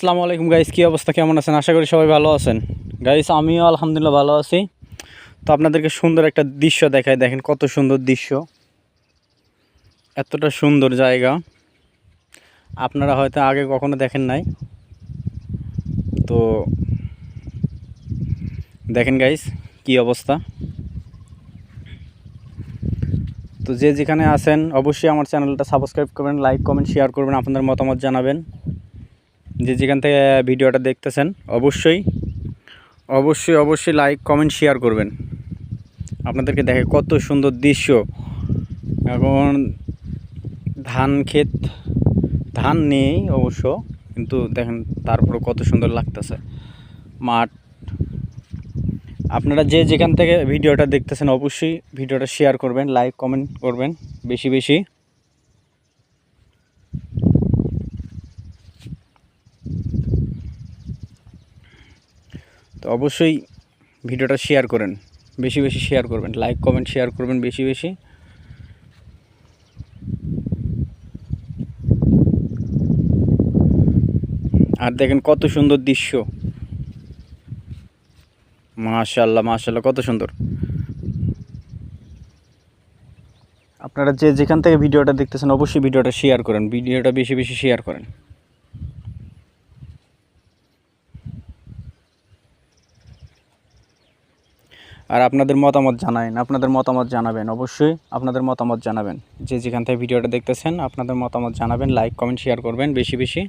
আসসালামু আলাইকুম গাইস কী অবস্থা? কেমন আছেন? আশা করি সবাই ভালো আছেন। গাইস আমিও আলহামদুলিল্লাহ ভালো আছি। তো আপনাদেরকে সুন্দর একটা দৃশ্য দেখায় দেখেন কত সুন্দর দৃশ্য। এতটা সুন্দর জায়গা। আপনারা হয়তো আগে কখনো দেখেন নাই। তো দেখেন গাইস কি অবস্থা। তো যে যেখানে আছেন, অবশ্যই আমার চ্যানেলটা সাবস্ক্রাইব করবেন লাইক কমেন্ট শেয়ার করবেন, আপনাদের মতামত জানাবেন। যে যেখান থেকে ভিডিওটা দেখতেছেন, অবশ্যই অবশ্যই অবশ্যই লাইক কমেন্ট শেয়ার করবেন। আপনাদেরকে দেখে কত সুন্দর দৃশ্য। এখন ধান ক্ষেত, ধান নেই অবশ্য, কিন্তু দেখেন তারপরে কত সুন্দর লাগতেছে। মাঠ। আপনারা যে যেখান থেকে ভিডিওটা দেখতেছেন, অবশ্যই ভিডিওটা শেয়ার করবেন লাইক কমেন্ট করবেন, বেশি বেশি। তো অবশ্যই ভিডিওটা শেয়ার করেন। বেশি বেশি শেয়ার করবেন। লাইক কমেন্ট শেয়ার করবেন বেশি বেশি। আর দেখেন কত সুন্দর দৃশ্য। মাশাল্লাহ মাশাল্লাহ কত সুন্দর। আপনারা যে যেখান থেকে ভিডিওটা দেখতেছেন, অবশ্যই ভিডিওটা শেয়ার করেন। ভিডিওটা বেশি বেশি শেয়ার করেন। আর আপনাদের মতামত জানাবেন আপনাদের মতামত জানাবেন, অবশ্যই আপনাদের মতামত জানাবেন। যে যেখান থেকে ভিডিওটা দেখতেছেন, আপনাদের মতামত জানাবেন লাইক কমেন্ট শেয়ার করবেন বেশি বেশি।